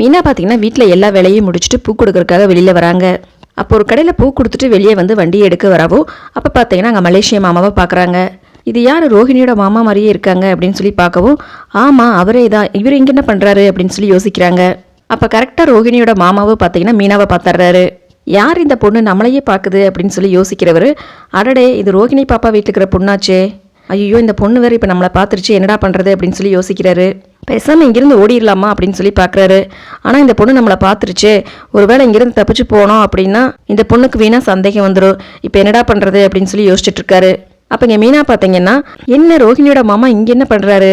மீனா பார்த்தீங்கன்னா வீட்டில் எல்லா வேலையும் முடிச்சுட்டு பூ கொடுக்கறதுக்காக வெளியில் வராங்க. அப்போ ஒரு கடையில் பூ கொடுத்துட்டு வெளியே வந்து வண்டியை எடுக்க வரவோ அப்போ பார்த்தீங்கன்னா அங்கே மலேசிய மாமாவை பார்க்குறாங்க இது யார்? ரோஹிணியோட மாமா மாதிரியே இருக்காங்க அப்படின்னு சொல்லி பார்க்கவும் ஆமாம் அவரே தான். இவர் இங்கே என்ன பண்ணுறாரு அப்படின்னு சொல்லி யோசிக்கிறாங்க. அப்போ கரெக்டாக ரோஹிணியோட மாமாவை பார்த்தீங்கன்னா மீனாவை பார்த்துட்றாரு யார் இந்த பொண்ணு? நம்மளையே பார்க்குது அப்படின்னு சொல்லி யோசிக்கிறவர் அடடே இது ரோஹிணி பாப்பா வீட்டில் இருக்கிற பொண்ணாச்சே. ஐயோ இந்த பொண்ணு வேறு இப்போ நம்மளை பார்த்துருச்சு என்னடா பண்ணுறது அப்படின்னு சொல்லி யோசிக்கிறாரு. பேசாமல் இங்கேருந்து ஓடிடலாமா அப்படின்னு சொல்லி பார்க்குறாரு ஆனால் இந்த பொண்ணு நம்மளை பார்த்துருச்சு ஒருவேளை இங்கேருந்து தப்பிச்சு போனோம் அப்படின்னா இந்த பொண்ணுக்கு வீணாக சந்தேகம் வந்துடும் இப்போ என்னடா பண்ணுறது அப்படின்னு சொல்லி யோசிச்சுட்டு இருக்காரு. அப்போ இங்கே மீனா பார்த்தீங்கன்னா என்ன ரோஹிணியோட மாமா இங்கே என்ன பண்ணுறாரு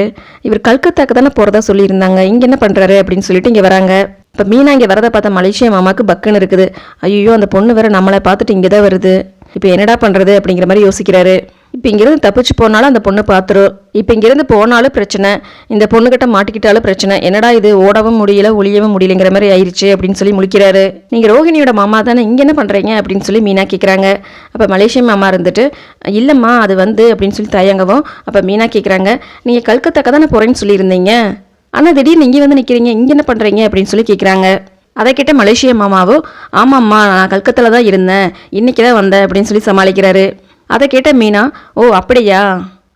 இவர் கல்கத்தாக்கு தானே போகிறதா சொல்லியிருந்தாங்க. இங்கே என்ன பண்ணுறாரு அப்படின்னு சொல்லிட்டு இங்கே வராங்க. இப்போ மீனா இங்கே வரதை பார்த்த மலேசியா மாமாவுக்கு பக்குன்னு இருக்குது. ஐயோ அந்த பொண்ணு வேற நம்மளை பார்த்துட்டு இங்கே தான் வருது. இப்போ என்னடா பண்ணுறது அப்படிங்கிற மாதிரி யோசிக்கிறாரு. இப்போ இங்கேருந்து தப்பிச்சு போனாலும் அந்த பொண்ணு பார்த்துரும். இப்போ இங்கேருந்து போனாலும் பிரச்சனை. இந்த பொண்ணுக்கிட்ட மாட்டிக்கிட்டாலும் பிரச்சனை. என்னடா இது? ஓடவும் முடியல ஒளியவும் முடியலங்கிற மாதிரி ஆயிடுச்சு அப்படின்னு சொல்லி முழிக்கிறாரு. நீங்கள் ரோஹிணியோட மாமா தானே இங்கே என்ன பண்ணுறீங்க அப்படின்னு சொல்லி மீனா கேட்குறாங்க அப்போ மலேசிய மாமா இருந்துட்டு இல்லைம்மா அது வந்து அப்படின்னு சொல்லி தயங்கவும் அப்போ மீனா கேட்குறாங்க நீங்கள் கல்கத்தாக்க தானே போகிறேன்னு சொல்லியிருந்தீங்க? ஆனால் திடீர்னு இங்கே வந்து நிற்கிறீங்க இங்கே என்ன பண்ணுறீங்க அப்படின்னு சொல்லி கேட்குறாங்க அதை கேட்ட மலேசிய மாமாவோ ஆமாம்மா நான் கல்கத்தாவில் தான் இருந்தேன். இன்றைக்கி தான் வந்தேன் அப்படின்னு சொல்லி சமாளிக்கிறாரு. அதை கேட்ட மீனா ஓ அப்படியா?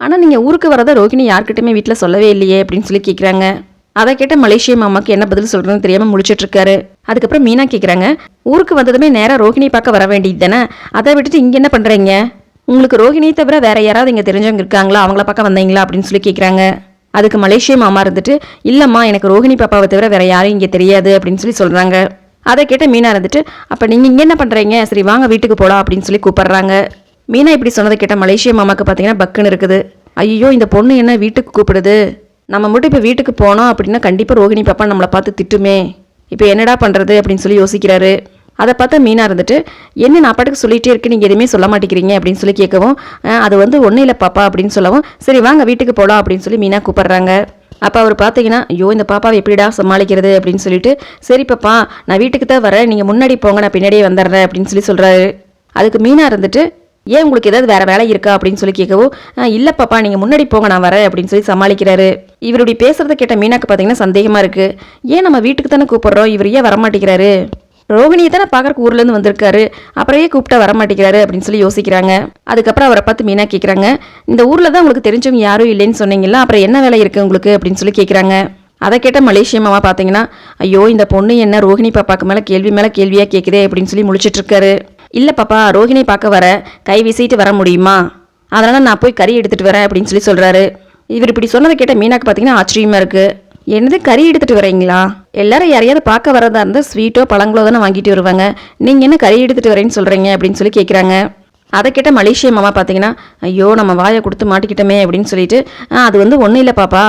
ஆனால் நீங்கள் ஊருக்கு வரதா ரோகிணி யார்கிட்டயுமே வீட்டில் சொல்லவே இல்லையே அப்படின்னு சொல்லி கேட்குறாங்க அதை கேட்ட மலேசிய மாமாக்கு என்ன பதில் சொல்கிறதுன்னு தெரியாமல் முடிச்சிட்ருக்காரு அதுக்கப்புறம் மீனா கேட்குறாங்க ஊருக்கு வந்ததுமே நேராக ரோகிணி பார்க்க வர வேண்டியது தானே? அதை விட்டுட்டு இங்கே என்ன பண்ணுறீங்க உங்களுக்கு ரோகிணியை தவிர வேறு யாராவது இங்கே தெரிஞ்சவங்க இருக்காங்களா? அவங்கள பார்க்க வந்தீங்களா? அப்படின்னு சொல்லி கேட்குறாங்க அதுக்கு மலேசிய மாமா இருந்துட்டு இல்லைம்மா எனக்கு ரோஹிணி பாப்பாவை தவிர வேறு யாரும் இங்கே தெரியாது அப்படின்னு சொல்லி சொல்கிறாங்க அதை கேட்ட மீனா இருந்துட்டு அப்போ நீங்கள் இங்கே என்ன பண்ணுறீங்க சரி வாங்க வீட்டுக்கு போகலாம் அப்படின்னு சொல்லி கூப்பிட்றாங்க. மீனா இப்படி சொன்னதை கேட்ட மலேசிய மாமாக்கு பார்த்தீங்கன்னா பக்குன்னு இருக்குது. ஐயோ இந்த பொண்ணு என்ன வீட்டுக்கு கூப்பிடுது? நம்ம மட்டும் இப்போ வீட்டுக்கு போனோம் அப்படின்னா கண்டிப்பாக ரோகிணி பாப்பா நம்மளை பார்த்து திட்டுமே. இப்போ என்னடா பண்ணுறது அப்படின்னு சொல்லி யோசிக்கிறாரு. அதை பார்த்தா மீனா இருந்துட்டு என்ன நான் பாட்டுக்கு சொல்லிகிட்டே இருக்கு நீங்கள் எதுவுமே சொல்ல மாட்டேங்கிறீங்க அப்படின்னு சொல்லி கேட்கவும் அது வந்து ஒன்றும் இல்லை பாப்பா அப்படின்னு சொல்லவும் சரி வாங்க வீட்டுக்கு போகலாம் அப்படின்னு சொல்லி மீனா கூப்பிட்றாங்க. அப்போ அவர் பார்த்தீங்கன்னா ஐயோ இந்த பாப்பாவை எப்படிடா சமாளிக்கிறது? அப்படின்னு சொல்லிட்டு சரி பாப்பா நான் வீட்டுக்கு தான் வரேன். நீங்கள் முன்னாடி போங்க நான் பின்னாடியே வந்துடுறேன் அப்படின்னு சொல்லி சொல்கிறாரு அதுக்கு மீனா இருந்துட்டு ஏன் உங்களுக்கு ஏதாவது வேற வேலை இருக்கா அப்படின்னு சொல்லி கேட்கவும் இல்லை இல்ல பாப்பா நீங்க முன்னாடி போங்க நான் வரேன் அப்படின்னு சொல்லி சமாளிக்கிறாரு. இவருடைய பேசுறத கேட்ட மீனாக்கு பார்த்தீங்கன்னா சந்தேகமா இருக்கு. ஏன் நம்ம வீட்டுக்கு தானே கூப்பிடுறோம்? இவர் ஏன் வரமாட்டேங்கிறாரு? ரோகிணியை தானே பார்க்கறக்கு ஊர்லேருந்து வந்திருக்காரு. அப்புறையே கூப்பிட்டா வர மாட்டேங்கிறாரு அப்படின்னு சொல்லி யோசிக்கிறாங்க. அதுக்கப்புறம் அவரை பார்த்து மீனா கேட்குறாங்க இந்த ஊரில் தான் உங்களுக்கு தெரிஞ்சவங்க யாரும் இல்லைன்னு சொன்னீங்களா? அப்புறம் என்ன வேலை இருக்குது உங்களுக்கு? அப்படின்னு சொல்லி கேட்குறாங்க அதை கேட்ட மலேசிய மாமா பார்த்தீங்கன்னா ஐயோ இந்த பொண்ணு என்ன ரோஹிணி பாப்பாக்கு மேலே கேள்வி மேலே கேள்வியாக கேட்குதே அப்படின்னு சொல்லி முழிச்சிட்டு இருக்காரு. இல்லை பாப்பா ரோஹிணி பார்க்க வர கை வீசிட்டு வர முடியுமா? அதனால் நான் போய் கறி எடுத்துகிட்டு வரேன் அப்படின்னு சொல்லி சொல்கிறாரு இவர் இப்படி சொன்னதை கேட்ட மீனாக்கு பார்த்தீங்கன்னா ஆச்சரியமாக இருக்குது என்னது கறி எடுத்துட்டு வரீங்களா? எல்லாரும் யாரையாவது பார்க்க வரதா இருந்தால் ஸ்வீட்டோ பழங்களோ தானே வாங்கிட்டு வருவாங்க. நீங்கள் என்ன கறி எடுத்துட்டு வரேன்னு சொல்கிறீங்க அப்படின்னு சொல்லி கேட்குறாங்க அதை கேட்ட மலேசிய மாமா பார்த்தீங்கன்னா ஐயோ நம்ம வாயை கொடுத்து மாட்டிக்கிட்டோமே அப்படின்னு சொல்லிட்டு "ஆ, அது வந்து ஒன்றும் இல்லை பாப்பா.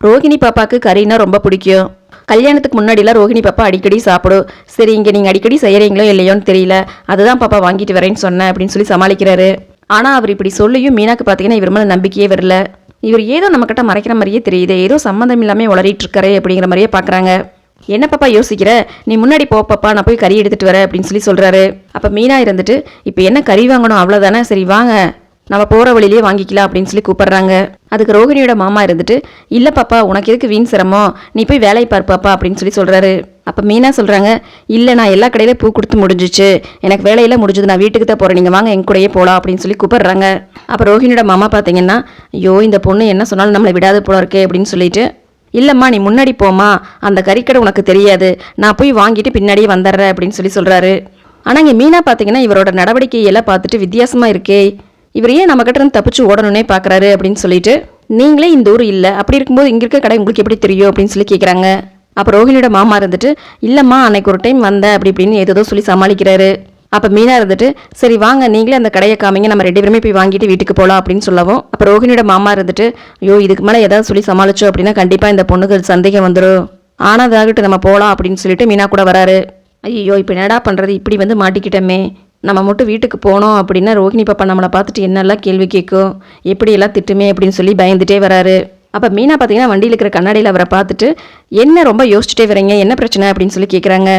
ரோகிணி பாப்பாவுக்கு கறின்னா ரொம்ப பிடிக்கும். கல்யாணத்துக்கு முன்னாடிலாம் ரோஹிணி பாப்பா அடிக்கடி சாப்பிடும் சரி இங்கே நீங்கள் அடிக்கடி செய்கிறீங்களோ இல்லையோன்னு தெரியல. அதுதான் பாப்பா வாங்கிட்டு வரேன்னு சொன்னேன் அப்படின்னு சொல்லி சமாளிக்கிறாரு. ஆனால் அவர் இப்படி சொல்லியும் மீனாக்கு பார்த்தீங்கன்னா இவர் மேலே நம்பிக்கையே வரல. இவர் ஏதோ நம்மக்கிட்ட மறைக்கிற மாதிரியே தெரியுது. ஏதோ சம்மந்தம் இல்லாமல் உளறிட்டு இருக்காரு அப்படிங்கிற மாதிரியே பார்க்குறாங்க என்ன பாப்பா யோசிக்கிற? நீ முன்னாடி போ பாப்பா நான் போய் கறி எடுத்துட்டு வரேன் அப்படின்னு சொல்லி சொல்கிறாரு அப்போ மீனா இருந்துட்டு இப்போ என்ன கறி வாங்கணும்? அவ்வளோதானே சரி வாங்க. நம்ம போகிற வழியிலேயே வாங்கிக்கலாம் அப்படின்னு சொல்லி கூப்பிட்றாங்க. அதுக்கு ரோகிணியோட மாமா இருந்துட்டு இல்லை பாப்பா உனக்கு எதுக்கு வீண் சிரமம்? நீ போய் வேலையை பாரு பாப்பா அப்படின்னு சொல்லி சொல்கிறாரு அப்போ மீனா சொல்கிறாங்க இல்லை நான் எல்லா கடையில பூ கொடுத்து முடிஞ்சிச்சு. எனக்கு வேலையெல்லாம் முடிஞ்சது. நான் வீட்டுக்கு தான் போகிறேன் நீங்கள் வாங்க என் கூடயே போகலாம் அப்படின்னு சொல்லி கூப்பிட்றாங்க. அப்போ ரோஹிணியோட மாமா பார்த்தீங்கன்னா ஐயோ இந்த பொண்ணு என்ன சொன்னாலும் நம்மளை விடாது போல இருக்கே அப்படின்னு சொல்லிட்டு இல்லைம்மா நீ முன்னாடி போம்மா. அந்த கறிக்கடை உனக்கு தெரியாது. நான் போய் வாங்கிட்டு பின்னாடியே வந்துடுறேன் அப்படின்னு சொல்லி சொல்கிறாரு ஆனால் இங்கே மீனா பார்த்தீங்கன்னா இவரோட நடவடிக்கையெல்லாம் பார்த்துட்டு வித்தியாசமாக இருக்கே. இவர் ஏன் நம்ம கிட்ட இருந்து தப்பிச்சு ஓடணுன்னே பார்க்குறாரு அப்படின்னு சொல்லிட்டு நீங்களே இந்த ஊர் இல்லை. அப்படி இருக்கும்போது இங்கே இருக்க கடை உங்களுக்கு எப்படி தெரியும்? அப்படின்னு சொல்லி கேட்குறாங்க அப்போ ரோஹிணியோட மாமா இருந்துட்டு இல்லைம்மா அன்னைக்கு ஒரு டைம் வந்தேன். அப்படி இப்படின்னு ஏதோ சொல்லி சமாளிக்கிறாரு. அப்போ மீனா இருந்துட்டு சரி வாங்க. நீங்களே அந்த கடையை காமிங்க. நம்ம ரெண்டு பேருமே போய் வாங்கிட்டு வீட்டுக்கு போகலாம் அப்படின்னு சொல்லவும் அப்போ ரோஹிணியோட மாமா இருந்துட்டு ஐயோ இதுக்கு மேலே ஏதாவது சொல்லி சமாளிச்சோம் அப்படின்னா கண்டிப்பாக இந்த பொண்ணுக்கு சந்தேகம் வந்துடும் ஆனதாகட்டும் நம்ம போகலாம் அப்படின்னு சொல்லிட்டு மீனா கூட வராரு. ஐயோ இப்போ என்னடா பண்ணுறது இப்படி வந்து மாட்டிக்கிட்டோமே. நம்ம மட்டும் வீட்டுக்கு போனோம் அப்படின்னா ரோஹிணி பாப்பா நம்மளை பார்த்துட்டு என்னெல்லாம் கேள்வி கேட்கும்? எப்படியெல்லாம் திட்டுமே அப்படின்னு சொல்லி பயந்துட்டே வராரு. அப்போ மீனா பார்த்தீங்கன்னா வண்டியில் இருக்கிற கண்ணாடியில் அவரை பார்த்துட்டு என்ன ரொம்ப யோசிச்சுட்டே வரீங்க? என்ன பிரச்சனை? அப்படின்னு சொல்லி கேட்குறாங்க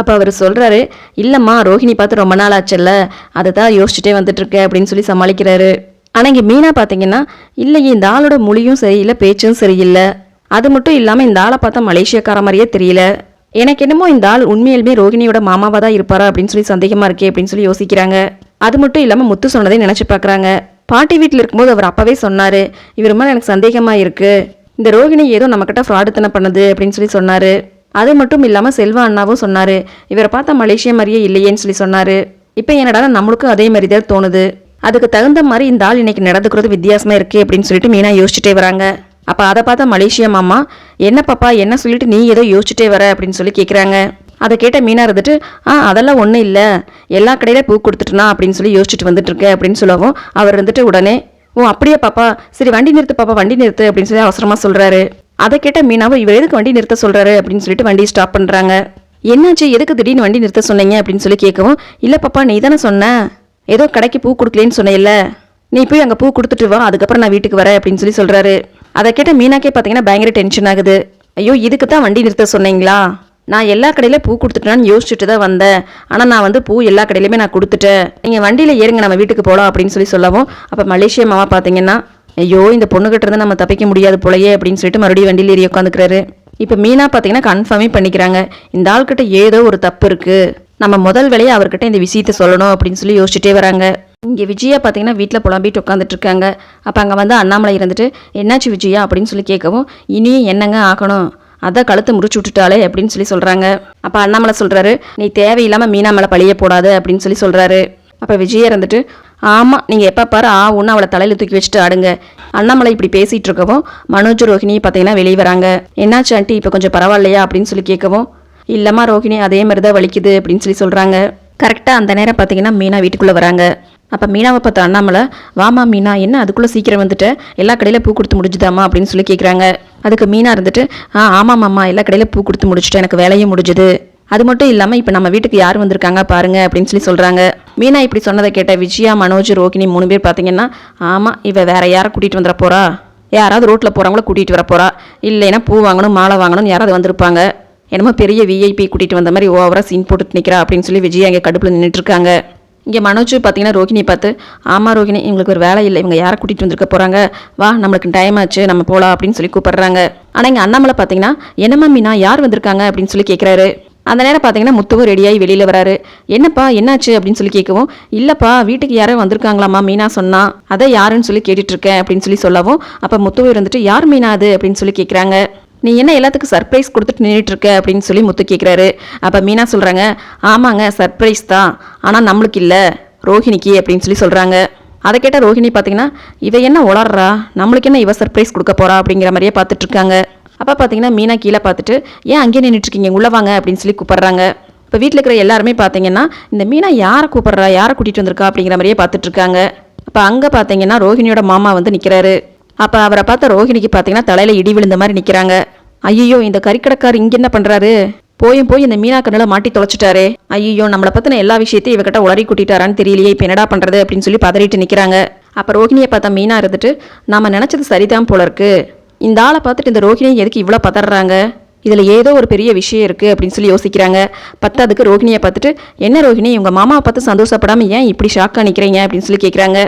அப்போ அவர் சொல்கிறாரு இல்லைம்மா ரோஹிணி பார்த்து ரொம்ப நாள் ஆச்சுல்ல. அதை தான் யோசிச்சுட்டே வந்துட்டு அப்படின்னு சொல்லி சமாளிக்கிறாரு. ஆனால் இங்கே மீனா பார்த்தீங்கன்னா இல்லையே இந்த ஆளோட மொழியும் சரியில்லை பேச்சும் சரியில்லை. அது மட்டும் இல்லாமல் இந்த ஆளை பார்த்தா மலேசியாக்கார மாதிரியே தெரியல. எனக்கு என்னமோ இந்த ஆள் உண்மையிலுமே ரோகிணியோட மாமாவா தான் இருப்பாரா அப்படின்னு சொல்லி சந்தேகமா இருக்கே அப்படின்னு சொல்லி யோசிக்கிறாங்க. அது மட்டும் இல்லாம முத்து சொன்னதை நினைச்சு பார்க்குறாங்க பாட்டி வீட்டில் இருக்கும்போது அவர் அப்பவே சொன்னாரு இவர் மேலே எனக்கு சந்தேகமா இருக்கு. இந்த ரோகிணி ஏதோ நம்மக்கிட்ட ஃப்ராடுத்தனை பண்ணுது அப்படின்னு சொல்லி சொன்னாரு. அது மட்டும் இல்லாமல் செல்வா அண்ணாவும் சொன்னார் இவரை பார்த்தா மலேசியா மாதிரியே இல்லையேன்னு சொல்லி சொன்னார். இப்போ என்னடா நம்மளுக்கும் அதே மாதிரி தான் தோணுது. அதுக்கு தகுந்த மாதிரி இந்த ஆள் இன்னைக்கு நடந்துக்கிறது வித்தியாசமாக இருக்குது அப்படின்னு சொல்லிட்டு மீனா யோசிச்சுட்டே வராங்க. அப்போ அதை பார்த்தா மலேசியா மாமா என்ன பாப்பா என்ன சொல்லிட்டு நீ ஏதோ யோசிச்சுட்டே வர? அப்படின்னு சொல்லி கேட்குறாங்க அதை கேட்ட மீனா இருந்துட்டு ஆ அதெல்லாம் ஒன்றும் இல்லை. எல்லா கடையில பூ கொடுத்துட்டுனா அப்படின்னு சொல்லி யோசிச்சுட்டு வந்துட்டு இருக்கேன் அப்படின்னு சொல்லவும் அவர் இருந்துட்டு உடனே ஓ அப்படியே பாப்பா. சரி வண்டி நிறுத்து பாப்பா வண்டி நிறுத்து அப்படின்னு சொல்லி அவசரமாக சொல்கிறாரு அதை கேட்ட மீனாவும் இவர் எதுக்கு வண்டி நிறுத்த சொல்கிறாரு அப்படின்னு சொல்லிட்டு வண்டியை ஸ்டாப் பண்ணுறாங்க என்னாச்சு? எதுக்கு திடீர்னு வண்டி நிறுத்த சொன்னீங்க? அப்படின்னு சொல்லி கேட்கவும் இல்லை பாப்பா நீ தானே சொன்ன. ஏதோ கடைக்கு பூ கொடுக்கலேன்னு சொன்னேல்ல. நீ போய் அங்கே பூ கொடுத்துட்டு வா அதுக்கப்புறம் நான் வீட்டுக்கு வரேன் அப்படின்னு சொல்லி சொல்கிறாரு அதை கேட்ட மீனாக்கே பார்த்தீங்கன்னா பயங்கர டென்ஷன் ஆகுது. ஐயோ இதுக்கு தான் வண்டி நிறுத்த சொன்னீங்களா? நான் எல்லா கடையில பூ கொடுத்துட்டேன்னு யோசிச்சுட்டு தான் வந்தேன். ஆனால் நான் வந்து பூ எல்லா கடையிலுமே நான் கொடுத்துட்டேன். நீங்கள் வண்டியில் ஏறுங்க நம்ம வீட்டுக்கு போகலாம் அப்படின்னு சொல்லி சொல்லவும் அப்போ மலேசிய மாமா பார்த்தீங்கன்னா ஐயோ இந்த பொண்ணுகிட்ட இருந்து நம்ம தப்பிக்க முடியாது போலயே அப்படின்னு சொல்லிட்டு மறுபடியும் வண்டியில் ஏறி உட்காந்துக்கிறாரு. இப்போ மீனா பார்த்தீங்கன்னா கன்ஃபார்மே பண்ணிக்கிறாங்க. இந்த ஆள்கிட்ட ஏதோ ஒரு தப்பு இருக்குது நம்ம முதல் வேலையை அவர்கிட்ட இந்த விஷயத்த சொல்லணும் அப்படின்னு சொல்லி யோசிச்சுட்டே வராங்க. இங்கே விஜயா பார்த்தீங்கன்னா வீட்டில் புலம்பிட்டு உட்காந்துட்டு இருக்காங்க. அப்போ அங்கே வந்து அண்ணாமலை இருந்துட்டு என்னாச்சு விஜயா? அப்படின்னு சொல்லி கேட்கவும் இனியும் என்னங்க ஆகணும்? அதான் கழுத்தை முறிச்சு விட்டுட்டாலே அப்படின்னு சொல்லி சொல்கிறாங்க அப்போ அண்ணாமலை சொல்கிறாரு நீ தேவையில்லாமல் மீனா மேலே பழிய போடாது அப்படின்னு சொல்லி சொல்கிறாரு அப்போ விஜயா இருந்துட்டு ஆமாம் நீங்கள் எப்போ பாரு ஆ ஒன்று அவளை தலையில் தூக்கி வச்சுட்டு ஆடுங்க. அண்ணாமலை இப்படி பேசிகிட்டு இருக்கவும் மனோஜ் ரோஹிணி பார்த்தீங்கன்னா வெளியே வராங்க. என்னாச்சு ஆண்டி இப்போ கொஞ்சம் பரவாயில்லையா? அப்படின்னு சொல்லி கேட்கவும் இல்லைம்மா ரோஹிணி அதே மாதிரி தான் வலிக்குது அப்படின்னு சொல்லி சொல்கிறாங்க கரெக்டாக அந்த நேரம் பார்த்தீங்கன்னா மீனா வீட்டுக்குள்ளே வராங்க. அப்போ மீனாவை பார்த்த அண்ணாமலை வாமா மீனா என்ன அதுக்குள்ளே சீக்கிரம் வந்துட்ட? எல்லா கடையில் பூ கொடுத்து முடிஞ்சுதாம்மா அப்படின்னு சொல்லி கேட்குறாங்க அதுக்கு மீனா இருந்துட்டு ஆ ஆமாம்மாம்மா எல்லா கடையில் பூ கொடுத்து முடிச்சுட்டு எனக்கு வேலையும் முடிஞ்சுது. அது மட்டும் இல்லாமல் இப்போ நம்ம வீட்டுக்கு யார் வந்திருக்காங்க பாருங்க அப்படின்னு சொல்லி சொல்கிறாங்க மீனா இப்படி சொன்னதை கேட்ட விஜயா மனோஜ் ரோகிணி மூணு பேர் பார்த்தீங்கன்னா ஆமாம் இவ வேற யாரை கூட்டிகிட்டு வந்துட போறா? யாராவது ரோட்டில் போகிறவங்கள கூட்டிகிட்டு வர போகிறா இல்லைன்னா பூ வாங்கணும் மாலை வாங்கணும்னு யாராவது வந்திருப்பாங்க. என்னமோ பெரிய விஐபி கூட்டிகிட்டு வந்த மாதிரி ஓவராக சீன் போட்டுட்டு நிற்கிறா அப்படின்னு சொல்லி விஜய் அங்கே கடுப்பில் நின்றுட்டுருக்காங்க இங்கே மனோஜ் பார்த்தீங்கன்னா ரோகிணி பார்த்து ஆமாம் ரோகிணி இவங்களுக்கு ஒரு வேலை இல்லை. இவங்க யாரை கூட்டிகிட்டு வந்திருக்க போகிறாங்க வா நம்மளுக்கு டைம் ஆச்சு. நம்ம போகலாம் அப்படின்னு சொல்லி கூப்பிடுறாங்க. ஆனால் இங்கே அண்ணாமலை பார்த்தீங்கன்னா என்னம்மா மீனா யார் வந்திருக்காங்க? அப்படின்னு சொல்லி கேட்குறாரு அந்த நேரம் பார்த்தீங்கன்னா முத்துவும் ரெடியாகி வெளியில் வராரு. என்னப்பா என்னாச்சு? அப்படின்னு சொல்லி கேட்கவும் இல்லைப்பா வீட்டுக்கு யாரும் வந்திருக்காங்களாம்மா மீனா சொன்னா. அதை யாருன்னு சொல்லி கேட்டுட்ருக்கேன் அப்படின்னு சொல்லி சொல்லவும் அப்போ முத்துவும் இருந்துட்டு யார் மீனா அது? அப்படின்னு சொல்லி கேட்குறாங்க நீ என்ன எல்லாத்துக்கும் சர்ப்ரைஸ் கொடுத்துட்டு நின்றுட்டு இருக்க அப்படின்னு சொல்லி முத்து கேட்குறாரு அப்போ மீனா சொல்கிறாங்க ஆமாங்க சர்ப்ரைஸ் தான். ஆனால் நம்மளுக்கு இல்லை ரோஹிணிக்கு அப்படின்னு சொல்லி சொல்கிறாங்க அதை கேட்ட ரோஹிணி பார்த்தீங்கன்னா இவ என்ன உளறா நம்மளுக்கு என்ன இவ சர்ப்ரைஸ் கொடுக்க போறா? அப்படிங்கிற மாதிரியே பார்த்துட்ருக்காங்க அப்போ பார்த்தீங்கன்னா மீனா கீழே பார்த்துட்டு ஏன் அங்கேயே நின்றுட்டு இருக்கீங்க உள்ள வாங்க அப்படின்னு சொல்லி கூப்பிட்றாங்க. இப்போ வீட்டில் இருக்கிற எல்லாருமே பார்த்தீங்கன்னா இந்த மீனா யாரை கூப்பிட்றா? யாரை கூட்டிகிட்டு வந்திருக்கா? அப்படிங்கிற மாதிரியே பார்த்துட்ருக்காங்க அப்போ அங்கே பார்த்தீங்கன்னா ரோஹிணியோட மாமா வந்து நிற்கிறாரு அப்போ அவரை பார்த்த ரோஹிணிக்கு பார்த்தீங்கன்னா தலையில் இடி விழுந்த மாதிரி நிற்கிறாங்க ஐயோ இந்த கறிக்கடைக்கார் இங்கே என்ன பண்ணுறாரு போயும் போய் இந்த மீனா கண்ணில் மாட்டி தொலைச்சிட்டாரே. ஐயோ நம்மளை பற்றின எல்லா விஷயத்தையும் இவகிட்ட உளறி கூட்டிட்டாரான்னு தெரியலையே இப்போ என்னடா பண்ணுறது அப்படின்னு சொல்லி பதறிட்டு நிற்கிறாங்க அப்போ ரோஹிணியை பார்த்தா மீனா இருந்துட்டு நம்ம நினச்சது சரிதான் போல இருக்கு. இந்த ஆளை பார்த்துட்டு இந்த ரோஹிணியை எதுக்கு இவ்வளோ பதறாங்க? இதில் ஏதோ ஒரு பெரிய விஷயம் இருக்குது அப்படின்னு சொல்லி யோசிக்கிறாங்க. பத்தாதுக்கு ரோஹிணியை பார்த்துட்டு என்ன ரோஹிணி உங்கள் மாமாவை பார்த்து சந்தோஷப்படாமல் ஏன் இப்படி ஷாக்காக நிற்கிறீங்க அப்படின்னு சொல்லி கேட்குறாங்க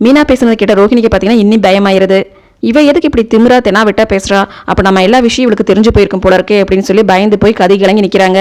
மீனா பேசுனது கேட்ட ரோஹிணிக்கு பார்த்தீங்கன்னா இன்னும் பயமாயிருது. இவ எதுக்கு இப்படி திமிரா தெனா விட்டா பேசுறா? அப்போ நம்ம எல்லா விஷயம் இவளுக்கு தெரிஞ்சு போயிருக்கும் போல இருக்கே அப்படின்னு சொல்லி பயந்து போய் கதை கிளங்கி நிற்கிறாங்க